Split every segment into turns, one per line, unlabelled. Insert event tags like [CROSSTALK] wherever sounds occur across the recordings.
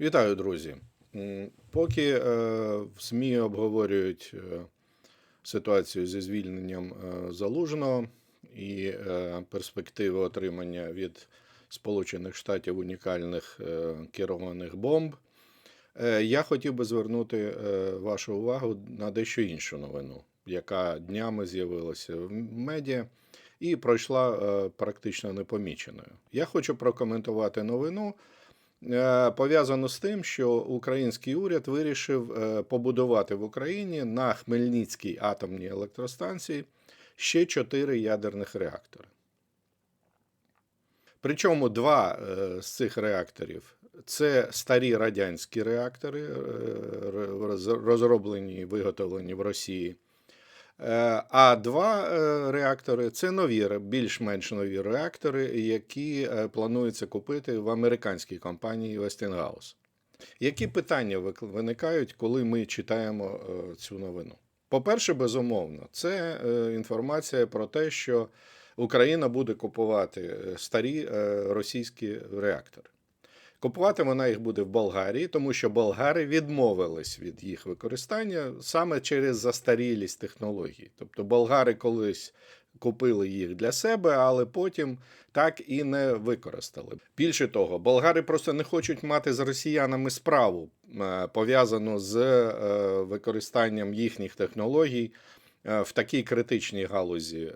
Вітаю, друзі. Поки е, в ЗМІ обговорюють е, ситуацію зі звільненням е, залужного і перспективи отримання від Сполучених Штатів унікальних керованих бомб, я хотів би звернути вашу увагу на дещо іншу новину, яка днями з'явилася в медіа і пройшла практично непоміченою. Я хочу прокоментувати новину. Е, Пов'язано з тим, що український уряд вирішив е, побудувати в Україні на Хмельницькій атомній електростанції ще чотири ядерних реактори. Причому два е, з цих реакторів це старі радянські реактори, розроблені і виготовлені в Росії. Е, А два е, реактори це нові, більш-менш нові реактори, які е, планується купити в американській компанії Westinghouse. Які питання виникають, коли ми читаємо цю новину? По-перше, безумовно, це інформація про те, що Україна буде купувати старі російські реактори. Купувати вона їх буде в Болгарії, тому що болгари відмовились від їх використання саме через застарілість технологій. Тобто болгари колись купили їх для себе, але потім так і не використали. Більше того, болгари просто не хочуть мати з росіянами справу, е, пов'язану з е, використанням їхніх технологій е, в такій критичній галузі,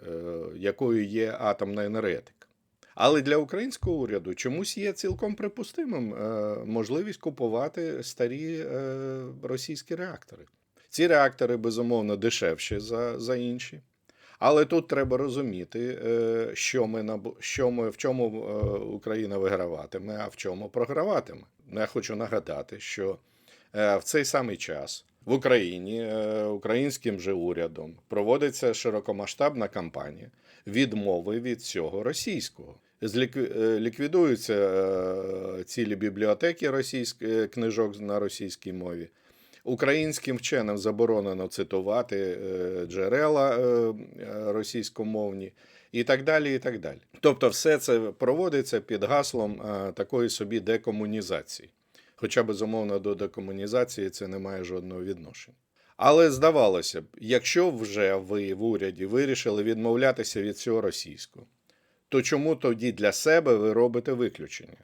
якою є атомна енергетика. Але для українського уряду чомусь є цілком припустимим е, можливість купувати старі е, російські реактори. Ці реактори, безумовно, дешевші за, за інші. Але тут треба розуміти, е, що ми, що ми, в чому Україна виграватиме, а в чому програватиме. Я хочу нагадати, що в цей самий час в Україні українським же урядом проводиться широкомасштабна кампанія відмови від цього російського. Е, Ліквідуються е, цілі бібліотеки е, книжок на російській мові. Українським вченим заборонено цитувати джерела російськомовні і так далі. і так далі. Тобто, все це проводиться під гаслом такої собі декомунізації. Хоча, безумовно, до декомунізації це не має жодного відношення. Але здавалося б, якщо вже ви в уряді вирішили відмовлятися від цього російського, то чому тоді для себе ви робите виключення?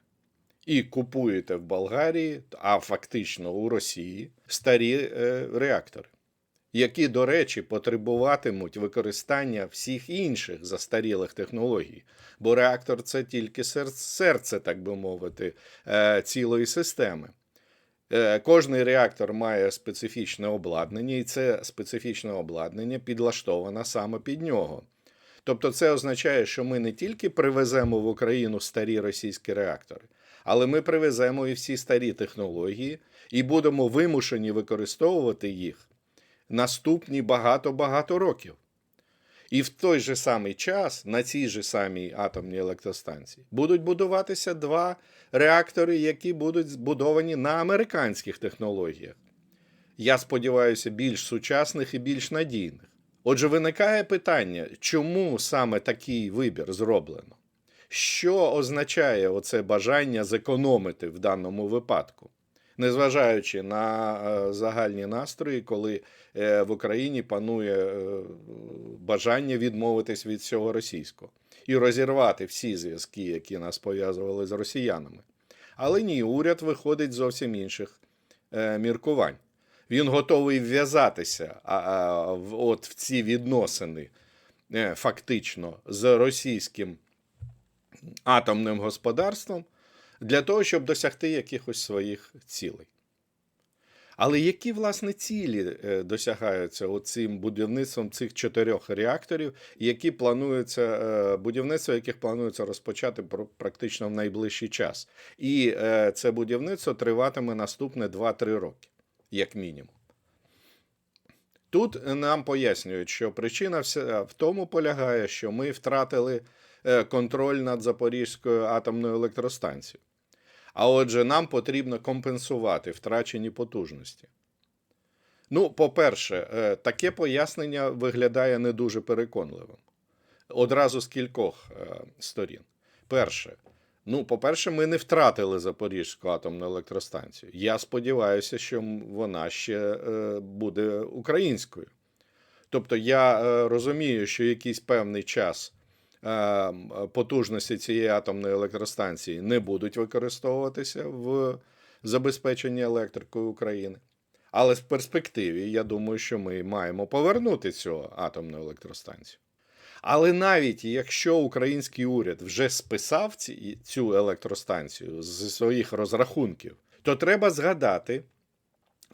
І купуєте в Болгарії, а фактично у Росії, старі е, реактори, які, до речі, потребуватимуть використання всіх інших застарілих технологій. Бо реактор це тільки серце, так би мовити, е, цілої системи. Е, Кожний реактор має специфічне обладнання, і це специфічне обладнання підлаштоване саме під нього. Тобто, це означає, що ми не тільки привеземо в Україну старі російські реактори, але ми привеземо і всі старі технології і будемо вимушені використовувати їх наступні багато-багато років. І в той же самий час на цій же самій атомній електростанції будуть будуватися два реактори, які будуть збудовані на американських технологіях. Я сподіваюся, більш сучасних і більш надійних. Отже, виникає питання, чому саме такий вибір зроблено? Що означає оце бажання зекономити в даному випадку? Незважаючи на е, загальні настрої, коли е, в Україні панує е, бажання відмовитись від всього російського і розірвати всі зв'язки, які нас пов'язували з росіянами. Але ні, уряд виходить з зовсім інших міркувань. Він готовий вв'язатися от в ці відносини е, фактично з російським атомним господарством для того, щоб досягти якихось своїх цілей. Але які власне цілі е, досягаються цим будівництвом цих чотирьох реакторів, які плануються е, будівництво, яких планується розпочати практично в найближчий час? І це будівництво триватиме наступне 2-3 роки, як мінімум. Тут нам пояснюють, що причина вся в тому полягає, що ми втратили е, контроль над Запорізькою атомною електростанцією. А отже, нам потрібно компенсувати втрачені потужності. Ну, по-перше, е, таке пояснення виглядає не дуже переконливим. Одразу з кількох е, сторін. Перше, Ну, по-перше, ми не втратили Запорізьку атомну електростанцію. Я сподіваюся, що вона ще е, буде українською. Тобто я е, розумію, що якийсь певний час е, потужності цієї атомної електростанції не будуть використовуватися в забезпеченні електрикою України. Але в перспективі я думаю, що ми маємо повернути цю атомну електростанцію. Але навіть якщо український уряд вже списав цю електростанцію з своїх розрахунків, то треба згадати,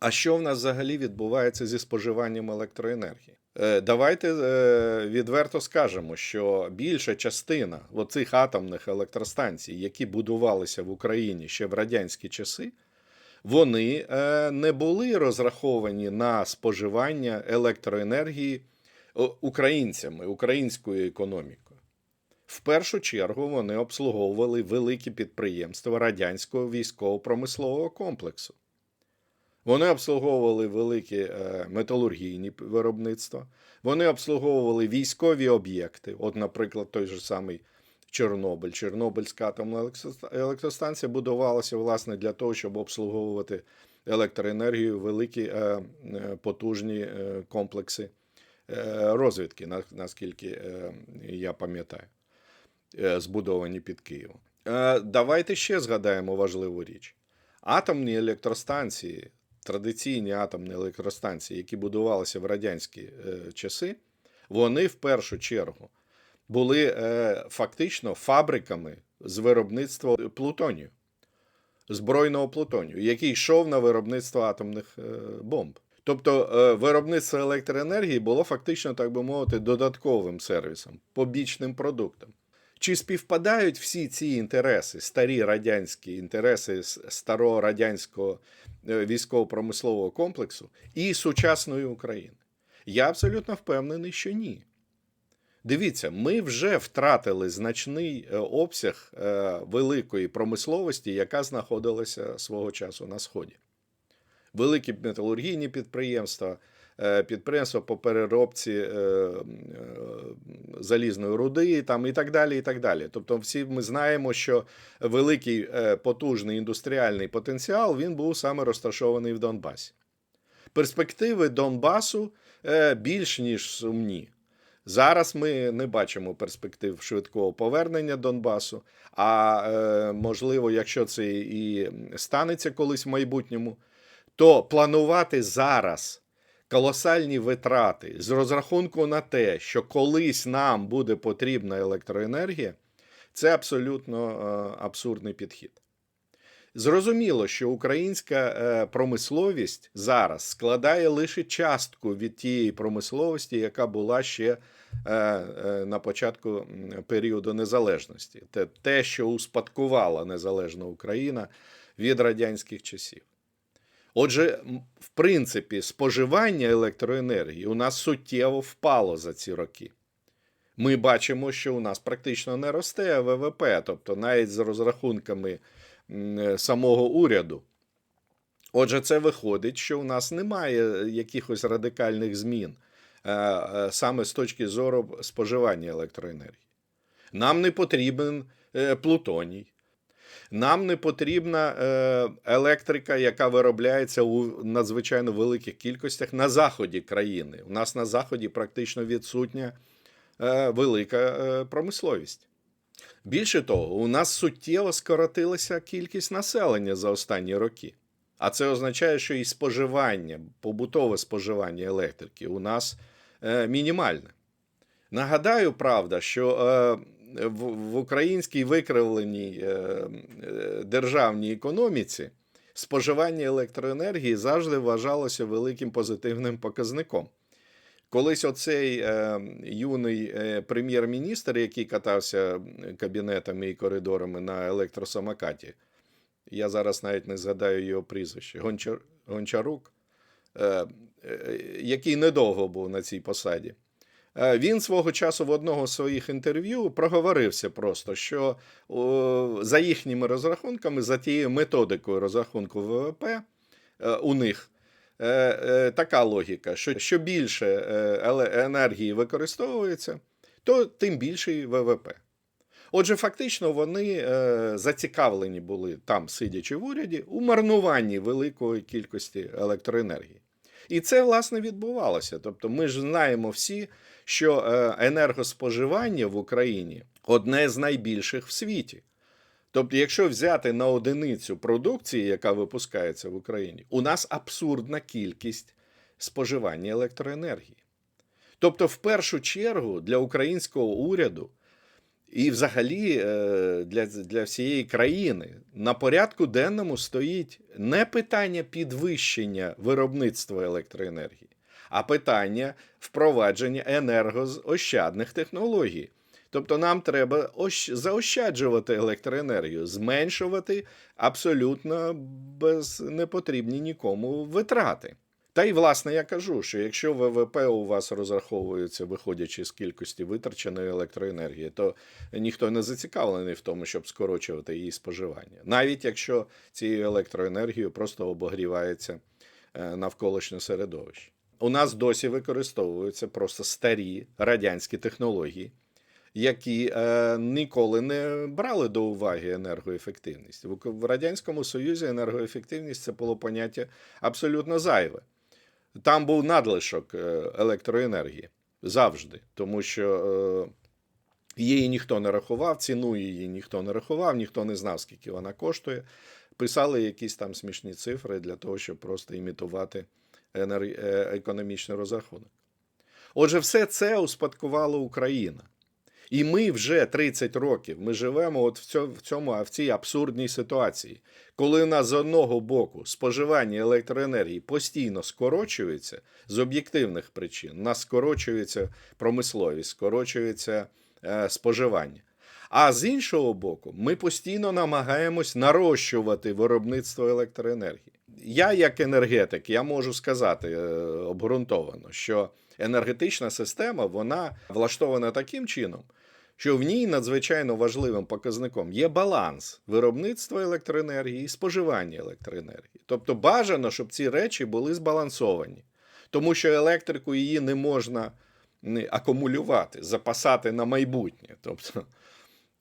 а що в нас взагалі відбувається зі споживанням електроенергії. Е, Давайте е, відверто скажемо, що більша частина оцих атомних електростанцій, які будувалися в Україні ще в радянські часи, вони е, не були розраховані на споживання електроенергії українцями, українською економікою. В першу чергу вони обслуговували великі підприємства радянського військово-промислового комплексу. Вони обслуговували великі е, металургійні виробництва, вони обслуговували військові об'єкти. От, наприклад, той же самий Чорнобиль. Чорнобильська атомна електростанція будувалася власне для того, щоб обслуговувати електроенергію великі е, е, потужні комплекси розвідки, наскільки е, я пам'ятаю, е, збудовані під Києвом. Е, Давайте ще згадаємо важливу річ. Атомні електростанції, традиційні атомні електростанції, які будувалися в радянські е, часи, вони в першу чергу були е, фактично фабриками з виробництва плутонію, збройного плутонію, який йшов на виробництво атомних е, бомб. Тобто е, виробництво електроенергії було фактично, так би мовити, додатковим сервісом, побічним продуктом. Чи співпадають всі ці інтереси, старі радянські інтереси старого радянського е, військово-промислового комплексу і сучасної України? Я абсолютно впевнений, що ні. Дивіться, ми вже втратили значний е, обсяг великої промисловості, яка знаходилася свого часу на Сході. Великі металургійні підприємства, е, підприємства по переробці е, е, залізної руди там, і так далі. і так далі. Тобто, всі ми знаємо, що великий потужний індустріальний потенціал він був саме розташований в Донбасі. Перспективи Донбасу більш ніж сумні. Зараз ми не бачимо перспектив швидкого повернення Донбасу. А можливо, якщо це і станеться колись в майбутньому, то планувати зараз колосальні витрати з розрахунку на те, що колись нам буде потрібна електроенергія, це абсолютно е, абсурдний підхід. Зрозуміло, що українська е, промисловість зараз складає лише частку від тієї промисловості, яка була ще е, на початку періоду незалежності. Те, що успадкувала незалежна Україна від радянських часів. Отже, в принципі, споживання електроенергії у нас суттєво впало за ці роки. Ми бачимо, що у нас практично не росте ВВП, тобто навіть з розрахунками е, самого уряду. Отже, це виходить, що у нас немає якихось радикальних змін е, е, саме з точки зору споживання електроенергії. Нам не потрібен е, плутоній. Нам не потрібна е, електрика, яка виробляється у надзвичайно великих кількостях на заході країни. У нас на заході практично відсутня е, велика е, промисловість. Більше того, у нас суттєво скоротилася кількість населення за останні роки. А це означає, що і споживання, побутове споживання електрики у нас мінімальне. Нагадаю, правда, що в, українській викривленій е, е, державній економіці споживання електроенергії завжди вважалося великим позитивним показником. Колись оцей е, юний е, прем'єр-міністр, який катався кабінетами і коридорами на електросамокаті, я зараз навіть не згадаю його прізвище, Гончар, Гончарук, е, е, який недовго був на цій посаді. Е, Він свого часу в одного з своїх інтерв'ю проговорився просто, що о, за їхніми розрахунками, за тією методикою розрахунку ВВП е, у них е, така логіка, що що більше енергії використовується, то тим більший ВВП. Отже, фактично вони зацікавлені були там, сидячи в уряді, у марнуванні великої кількості електроенергії. І це власне відбувалося. Тобто, ми ж знаємо всі, що е, енергоспоживання в Україні одне з найбільших в світі. Тобто, якщо взяти на одиницю продукції, яка випускається в Україні, у нас абсурдна кількість споживання електроенергії. Тобто, в першу чергу для українського уряду і, взагалі, е, для, для всієї країни на порядку денному стоїть не питання підвищення виробництва електроенергії, а питання впровадження енергоощадних технологій. Тобто нам треба заощаджувати електроенергію, зменшувати абсолютно без непотрібні нікому витрати. Та й власне я кажу, що якщо ВВП у вас розраховується, виходячи з кількості витраченої електроенергії, то ніхто не зацікавлений в тому, щоб скорочувати її споживання, навіть якщо цією електроенергією просто обогрівається е, навколишнє середовище. У нас досі використовуються просто старі радянські технології, які е, ніколи не брали до уваги енергоефективність. В, в Радянському Союзі енергоефективність це було поняття абсолютно зайве. Там був надлишок е, електроенергії завжди, тому що е, її ніхто не рахував, ціну її ніхто не рахував, ніхто не знав, скільки вона коштує. Писали якісь там смішні цифри для того, щоб просто імітувати економічний розрахунок. Отже, все це успадкувала Україна. І ми вже 30 років ми живемо от в цьому в цій абсурдній ситуації, коли у нас з одного боку споживання електроенергії постійно скорочується з об'єктивних причин. У нас скорочується промисловість, скорочується е, споживання. А з іншого боку, ми постійно намагаємось нарощувати виробництво електроенергії. Я, як енергетик, я можу сказати е, обґрунтовано, що енергетична система вона влаштована таким чином, що в ній надзвичайно важливим показником є баланс виробництва електроенергії і споживання електроенергії. Тобто бажано, щоб ці речі були збалансовані, тому що електрику її не можна акумулювати, запасати на майбутнє. Тобто,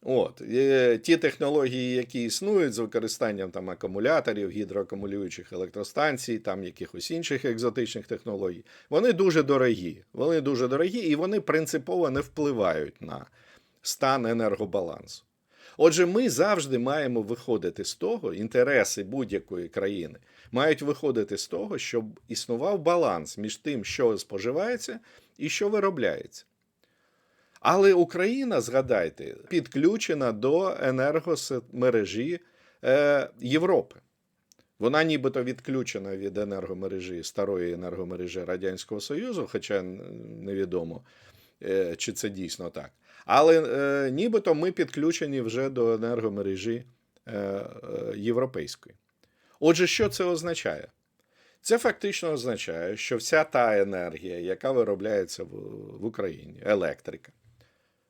От е, ті технології, які існують з використанням там акумуляторів, гідроакумулюючих електростанцій, там якихось інших екзотичних технологій, вони дуже дорогі. Вони дуже дорогі і вони принципово не впливають на стан енергобалансу. Отже, ми завжди маємо виходити з того, інтереси будь-якої країни мають виходити з того, щоб існував баланс між тим, що споживається і що виробляється. Але Україна, згадайте, підключена до енергомережі е, Європи. Вона нібито відключена від енергомережі старої енергомережі Радянського Союзу, хоча невідомо, е, чи це дійсно так. Але е, нібито ми підключені вже до енергомережі європейської. Отже, що це означає? Це фактично означає, що вся та енергія, яка виробляється в Україні, електрика,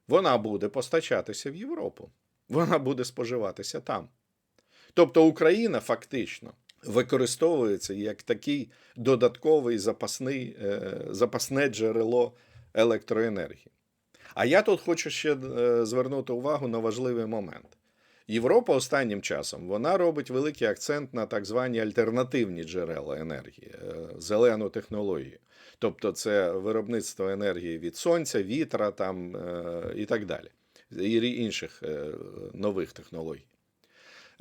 вона буде постачатися в Європу, вона буде споживатися там. Тобто Україна фактично використовується як такий додатковий запасний, е, запасне джерело електроенергії. А я тут хочу ще е, звернути увагу на важливий момент. Європа останнім часом вона робить великий акцент на так звані альтернативні джерела енергії, е, зелену технологію. Тобто це виробництво енергії від сонця, вітра там, е, і так далі, і інших е, нових технологій.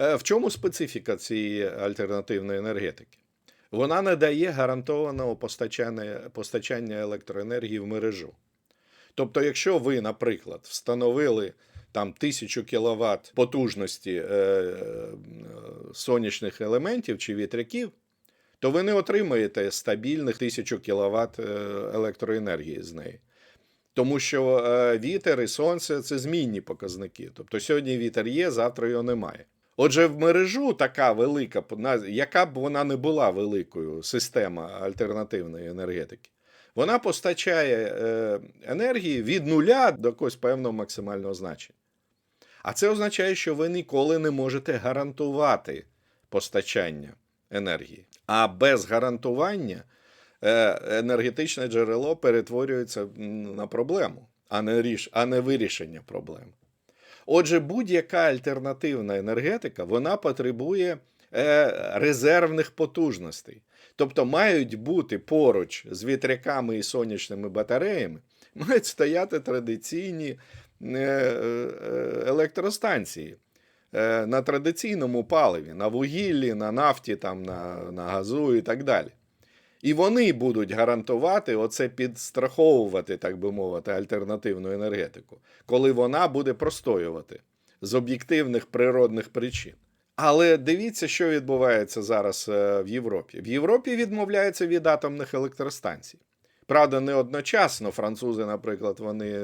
Е, В чому специфіка цієї альтернативної енергетики? Вона не дає гарантованого постачання, постачання електроенергії в мережу. Тобто, якщо ви, наприклад, встановили там 1000 кВт потужності е, е, сонячних елементів чи вітряків, то ви не отримаєте стабільних 1000 кВт електроенергії з неї. Тому що е, вітер і сонце це змінні показники. Тобто сьогодні вітер є, завтра його немає. Отже, в мережу така велика, яка б вона не була великою система альтернативної енергетики, вона постачає е, енергії від нуля до якогось певного максимального значення. А це означає, що ви ніколи не можете гарантувати постачання енергії. А без гарантування е, енергетичне джерело перетворюється на проблему, а не, ріш, а не вирішення проблеми. Отже, будь-яка альтернативна енергетика вона потребує е, резервних потужностей. Тобто мають бути поруч з вітряками і сонячними батареями, мають стояти традиційні е, електростанції на традиційному паливі, на вугіллі, на нафті, там, на, на газу і так далі. І вони будуть гарантувати оце підстраховувати, так би мовити, альтернативну енергетику, коли вона буде простоювати з об'єктивних природних причин. Але дивіться, що відбувається зараз е, в Європі. В Європі відмовляються від атомних електростанцій. Правда, не одночасно. Французи, наприклад, вони е,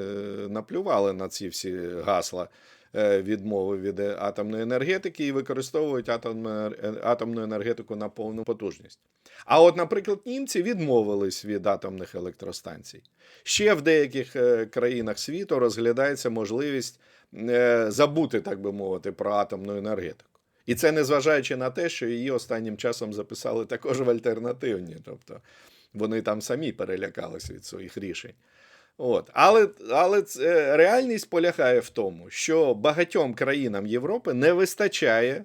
наплювали на ці всі гасла е, відмови від е, атомної енергетики і використовують атомну, е, атомну енергетику на повну потужність. А от, наприклад, німці відмовились від атомних електростанцій. Ще в деяких країнах світу розглядається можливість забути, так би мовити, про атомну енергетику. І це незважаючи на те, що її останнім часом записали також в альтернативні. Тобто вони там самі перелякалися від своїх рішень. От. Але, але це- реальність полягає в тому, що багатьом країнам Європи не вистачає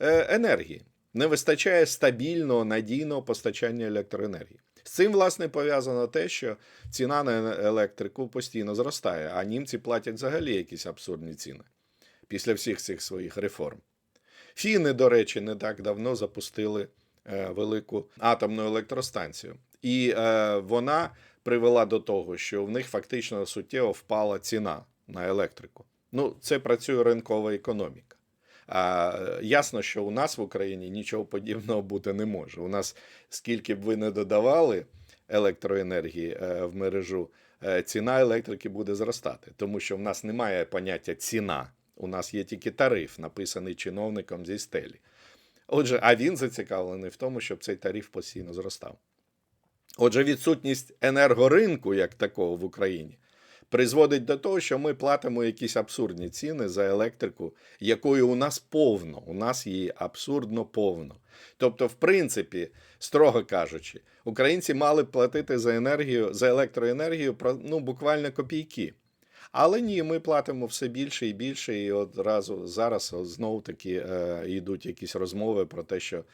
е, енергії, не вистачає стабільного, надійного постачання електроенергії. З цим, власне, пов'язано те, що ціна на електрику постійно зростає, а німці платять взагалі якісь абсурдні ціни після всіх цих своїх реформ. Фіни, до речі, не так давно запустили е, велику атомну електростанцію. І е, вона привела до того, що в них фактично суттєво впала ціна на електрику. Ну, це працює ринкова економіка. А, е, ясно, що у нас в Україні нічого подібного бути не може. У нас, скільки б ви не додавали електроенергії е, в мережу, е, ціна електрики буде зростати, тому що в нас немає поняття ціна. У нас є тільки тариф, написаний чиновником зі стелі. Отже, а він зацікавлений в тому, щоб цей тариф постійно зростав. Отже, відсутність енергоринку як такого в Україні призводить до того, що ми платимо якісь абсурдні ціни за електрику, якої у нас повно. У нас її абсурдно повно. Тобто, в принципі, строго кажучи, українці мали б платити за енергію, за електроенергію ну, буквально копійки. Але ні, ми платимо все більше і більше, і одразу зараз знову таки е, йдуть якісь розмови про те, що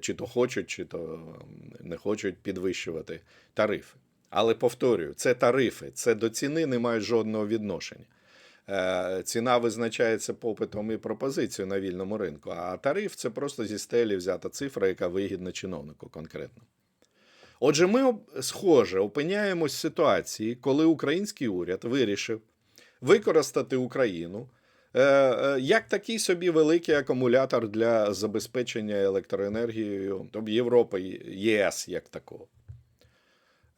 чи то хочуть, чи то не хочуть підвищувати тарифи. Але повторюю, це тарифи, це до ціни не мають жодного відношення. Е, ціна визначається попитом і пропозицією на вільному ринку, а тариф це просто зі стелі взята цифра, яка вигідна чиновнику конкретно. Отже, ми схоже опиняємось в ситуації, коли український уряд вирішив використати Україну е, е, як такий собі великий акумулятор для забезпечення електроенергією Європи, ЄС як такого.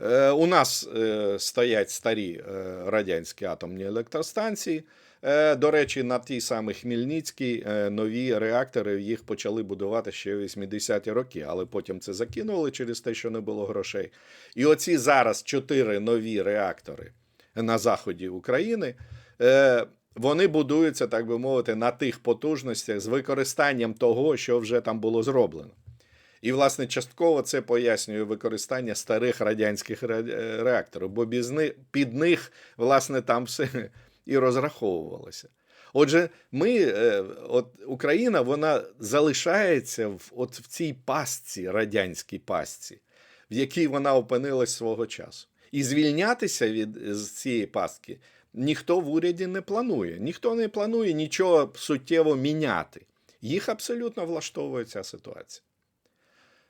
Е, У нас е, стоять старі е, радянські атомні електростанції. Е, До речі, на тій самій Хмельницькій е, нові реактори їх почали будувати ще в 80-ті роки, але потім це закинули через те, що не було грошей. І оці зараз чотири нові реактори на заході України. Вони будуються, так би мовити, на тих потужностях з використанням того, що вже там було зроблено. І, власне, частково це пояснює використання старих радянських е, реакторів, бо під них, власне, там все [LAUGHS] і розраховувалося. Отже, ми, е, от Україна, вона залишається в, от в цій пастці, радянській пастці, в якій вона опинилась свого часу. І звільнятися від з цієї пастки ніхто в уряді не планує. Ніхто не планує нічого суттєво міняти. Їх абсолютно влаштовує ця ситуація.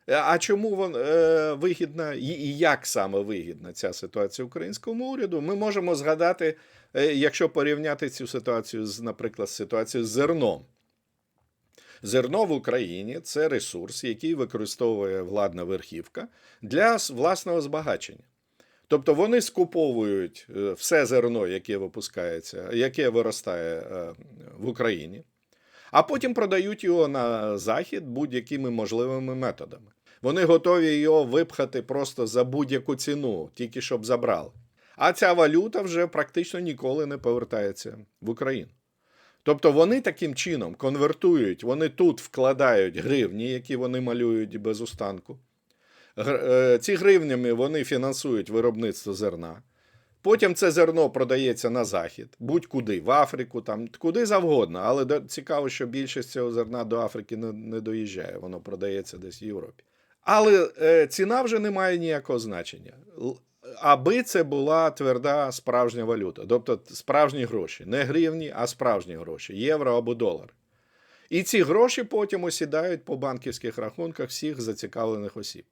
Е, А чому вон, е, вигідна і, як саме вигідна ця ситуація українському уряду? Ми можемо згадати, е, якщо порівняти цю ситуацію з, наприклад, ситуацією з зерном. Зерно в Україні це ресурс, який використовує владна верхівка для власного збагачення. Тобто вони скуповують е, все зерно, яке випускається, яке виростає е, в Україні, а потім продають його на захід будь-якими можливими методами. Вони готові його випхати просто за будь-яку ціну, тільки щоб забрали. А ця валюта вже практично ніколи не повертається в Україну. Тобто вони таким чином конвертують, вони тут вкладають гривні, які вони малюють без устанку. Е, Ці гривнями вони фінансують виробництво зерна. Потім це зерно продається на захід, будь-куди, в Африку, там куди завгодно. Але цікаво, що більшість цього зерна до Африки не, не доїжджає, воно продається десь в Європі. Але е, ціна вже не має ніякого значення. Аби це була тверда справжня валюта, тобто справжні гроші, не гривні, а справжні гроші, євро або долар. І ці гроші потім осідають по банківських рахунках всіх зацікавлених осіб.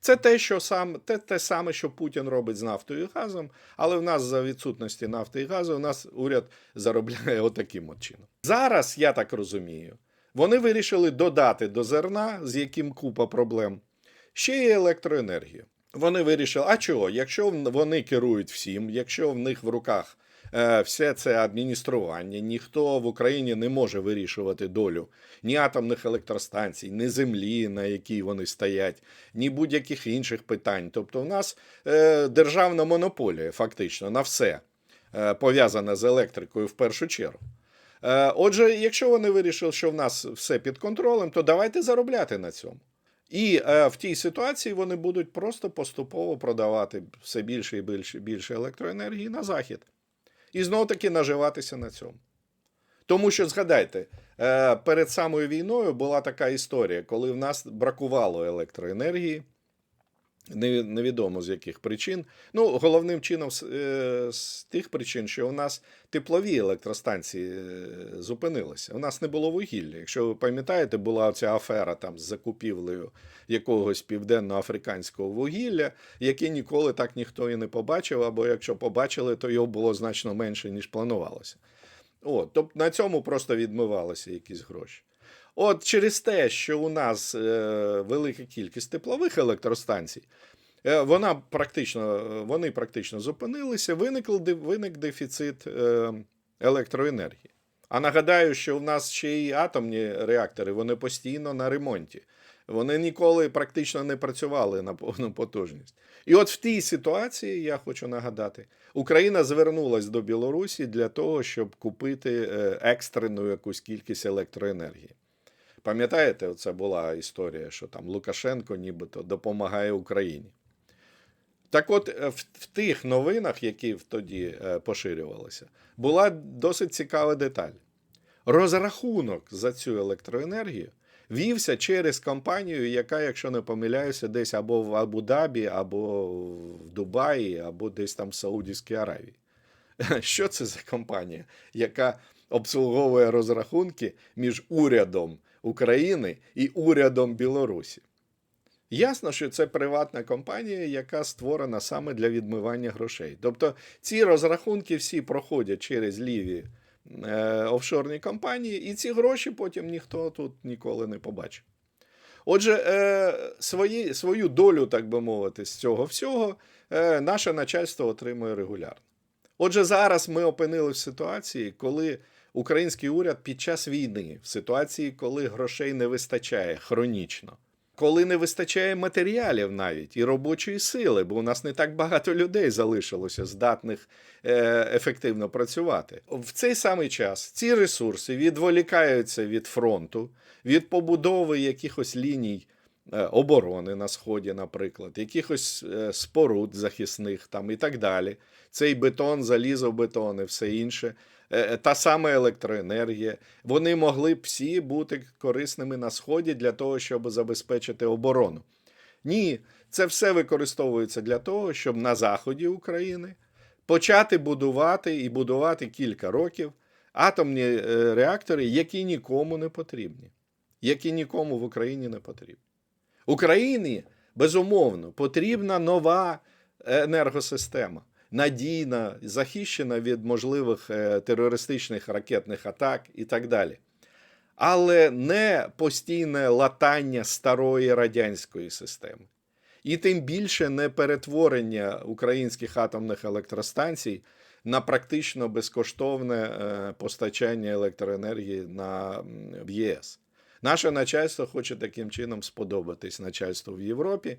Це те, що сам, те, те саме, що Путін робить з нафтою і газом, але в нас за відсутності нафти і газу, у нас уряд заробляє отаким от чином. Зараз, я так розумію, вони вирішили додати до зерна, з яким купа проблем, ще й електроенергію. Вони вирішили, а чого? Якщо вони керують всім, якщо в них в руках все це адміністрування, ніхто в Україні не може вирішувати долю ні атомних електростанцій, ні землі, на якій вони стоять, ні будь-яких інших питань. Тобто, в нас е, державна монополія, фактично, на все е, пов'язане з електрикою в першу чергу. Е, Отже, якщо вони вирішили, що в нас все під контролем, то давайте заробляти на цьому. І е, в тій ситуації вони будуть просто поступово продавати все більше і більше, більше електроенергії на захід. І знову таки наживатися на цьому. Тому що згадайте, е, перед самою війною була така історія, коли в нас бракувало електроенергії. Не- Невідомо з яких причин. Ну, головним чином з, е, тих причин, що у нас теплові електростанції е, зупинилися. У нас не було вугілля. Якщо ви пам'ятаєте, була ця афера там з закупівлею якогось південно-африканського вугілля, яке ніколи так ніхто і не побачив, або якщо побачили, то його було значно менше, ніж планувалося. От, тобто на цьому просто відмивалися якісь гроші. От через те, що у нас е, велика кількість теплових електростанцій, е, вона практично, е, вони практично зупинилися, виникл, де- виник дефіцит електроенергії. А нагадаю, що в нас ще й атомні реактори, вони постійно на ремонті. Вони ніколи практично не працювали на повну потужність. І от в тій ситуації, я хочу нагадати, Україна звернулась до Білорусі для того, щоб купити екстрену якусь кількість електроенергії. Пам'ятаєте, це була історія, що там Лукашенко нібито допомагає Україні. Так от, е, в, в тих новинах, які тоді е, поширювалися, була досить цікава деталь. Розрахунок за цю електроенергію вівся через компанію, яка, якщо не помиляюся, десь або в Абу-Дабі, або в Дубаї, або десь там в Саудівській Аравії. [LAUGHS] Що це за компанія, яка обслуговує розрахунки між урядом України і урядом Білорусі? Ясно, що це приватна компанія, яка створена саме для відмивання грошей. Тобто ці розрахунки всі проходять через ліві е, офшорні компанії, і ці гроші потім ніхто тут ніколи не побачив. Отже, е, свої, свою долю, так би мовити, з цього всього е, наше начальство отримує регулярно. Отже, зараз ми опинилися в ситуації, коли український уряд під час війни, в ситуації, коли грошей не вистачає хронічно, коли не вистачає матеріалів навіть і робочої сили, бо у нас не так багато людей залишилося, здатних е, ефективно працювати. В цей самий час ці ресурси відволікаються від фронту, від побудови якихось ліній е, оборони на сході, наприклад, якихось е, споруд захисних там і так далі. Цей бетон, залізобетон і все інше. Е, Та сама електроенергія. Вони могли б всі бути корисними на сході для того, щоб забезпечити оборону. Ні, це все використовується для того, щоб на заході України почати будувати і будувати кілька років атомні е, реактори, які нікому не потрібні, які нікому в Україні не потрібні. Україні, безумовно, потрібна нова енергосистема, надійна, захищена від можливих е, терористичних ракетних атак і так далі. Але не постійне латання старої радянської системи. І тим більше не перетворення українських атомних електростанцій на практично безкоштовне е, постачання електроенергії на, в ЄС. Наше начальство хоче таким чином сподобатись начальству в Європі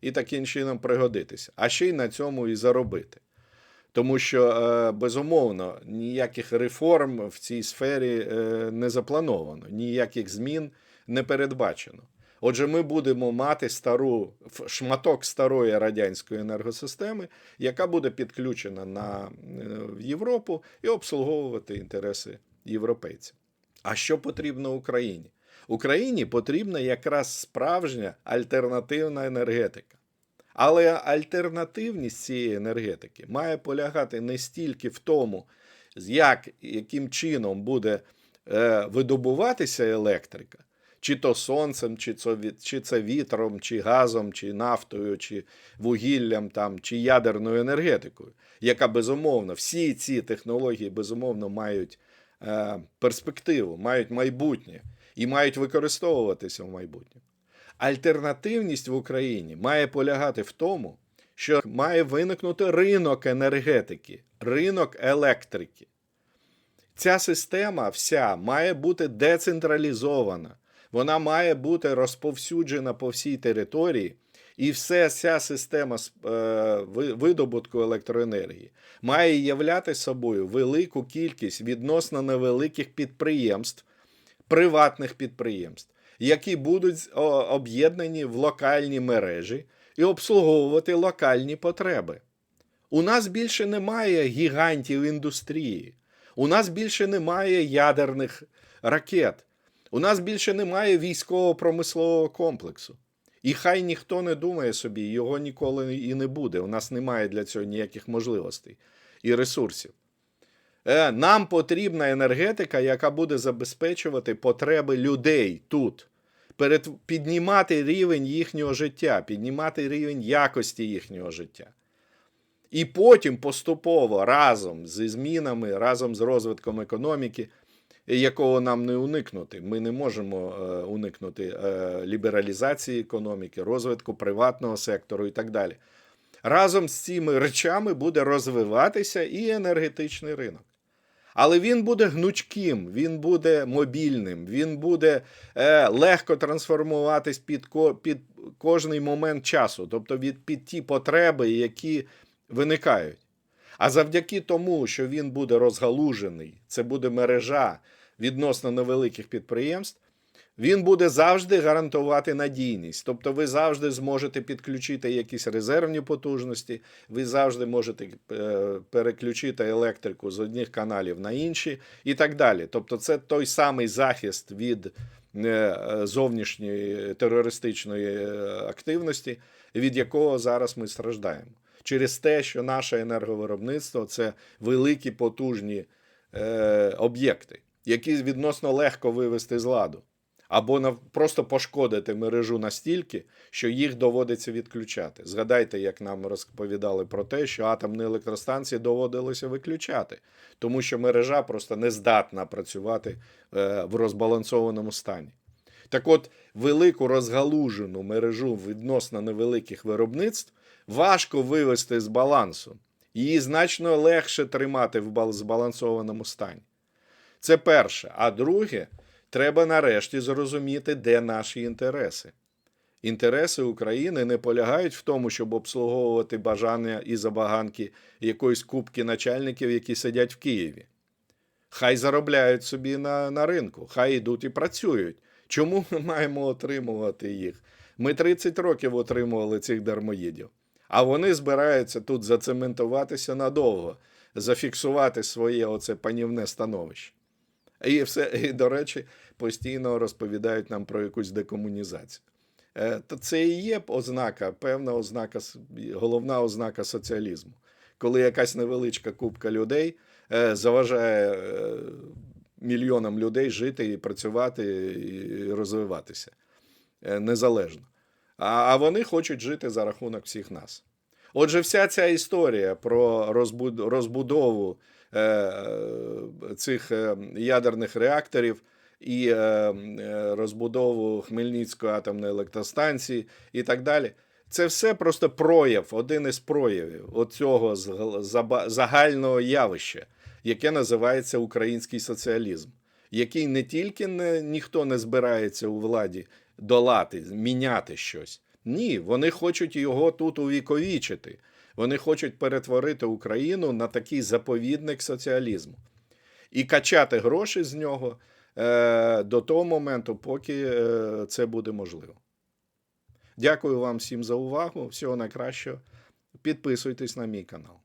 і таким чином пригодитися, а ще й на цьому і заробити. Тому що, е, безумовно, ніяких реформ в цій сфері е, не заплановано, ніяких змін не передбачено. Отже, ми будемо мати стару шматок старої радянської енергосистеми, яка буде підключена на е, в Європу і обслуговувати інтереси європейців. А що потрібно Україні? Україні потрібна якраз справжня альтернативна енергетика. Але альтернативність цієї енергетики має полягати не стільки в тому, як яким чином буде е, видобуватися електрика, чи то сонцем, чи це, чи це вітром, чи газом, чи нафтою, чи вугіллям, там, чи ядерною енергетикою, яка безумовно, всі ці технології безумовно мають е, перспективу, мають майбутнє і мають використовуватися в майбутньому. Альтернативність в Україні має полягати в тому, що має виникнути ринок енергетики, ринок електрики. Ця система вся має бути децентралізована, вона має бути розповсюджена по всій території, і все ця система е, ви- видобутку електроенергії має являти собою велику кількість відносно невеликих підприємств, приватних підприємств, які будуть об'єднані в локальні мережі і обслуговувати локальні потреби. У нас більше немає гігантів індустрії. У нас більше немає ядерних ракет. У нас більше немає військово-промислового комплексу. І хай ніхто не думає собі, його ніколи і не буде. У нас немає для цього ніяких можливостей і ресурсів. Е, Нам потрібна енергетика, яка буде забезпечувати потреби людей тут, піднімати рівень їхнього життя, піднімати рівень якості їхнього життя. І потім поступово разом зі змінами, разом з розвитком економіки, якого нам не уникнути. Ми не можемо е, уникнути е, лібералізації економіки, розвитку приватного сектору і так далі. Разом з цими речами буде розвиватися і енергетичний ринок. Але він буде гнучким, він буде мобільним, він буде е, легко трансформуватись під, ко, під кожний момент часу, тобто від, під ті потреби, які виникають. А завдяки тому, що він буде розгалужений, це буде мережа відносно невеликих підприємств, він буде завжди гарантувати надійність. Тобто ви завжди зможете підключити якісь резервні потужності, ви завжди можете е, переключити електрику з одних каналів на інші і так далі. Тобто, це той самий захист від е, зовнішньої терористичної е, активності, від якого зараз ми страждаємо. Через те, що наше енерговиробництво це великі потужні е, об'єкти, які відносно легко вивести з ладу або просто пошкодити мережу настільки, що їх доводиться відключати. Згадайте, як нам розповідали про те, що атомні електростанції доводилося виключати, тому що мережа просто не здатна працювати е, в розбалансованому стані. Так от, велику розгалужену мережу відносно невеликих виробництв важко вивести з балансу. Її значно легше тримати в збалансованому стані. Це перше. А друге, треба нарешті зрозуміти, де наші інтереси. Інтереси України не полягають в тому, щоб обслуговувати бажання і забаганки якоїсь кубки начальників, які сидять в Києві. Хай заробляють собі на, на ринку, хай йдуть і працюють. Чому ми маємо отримувати їх? Ми 30 років отримували цих дармоїдів, а вони збираються тут зацементуватися надовго, зафіксувати своє оце панівне становище. І все, і, до речі, постійно розповідають нам про якусь декомунізацію. Е, То це і є ознака, певна ознака, головна ознака соціалізму. Коли якась невеличка купка людей е, заважає е, мільйонам людей жити і працювати і розвиватися незалежно. А, вони хочуть жити за рахунок всіх нас. Отже, вся ця історія про розбудову цих е, ядерних реакторів і е, е, розбудову Хмельницької атомної електростанції і так далі. Це все просто прояв, один із проявів оцього загального явища, яке називається український соціалізм, який не тільки не, ніхто не збирається у владі долати, міняти щось. Ні, вони хочуть його тут увіковічити. Вони хочуть перетворити Україну на такий заповідник соціалізму і качати гроші з нього е, до того моменту, поки е, це буде можливо. Дякую вам всім за увагу. Всього найкращого. Підписуйтесь на мій канал.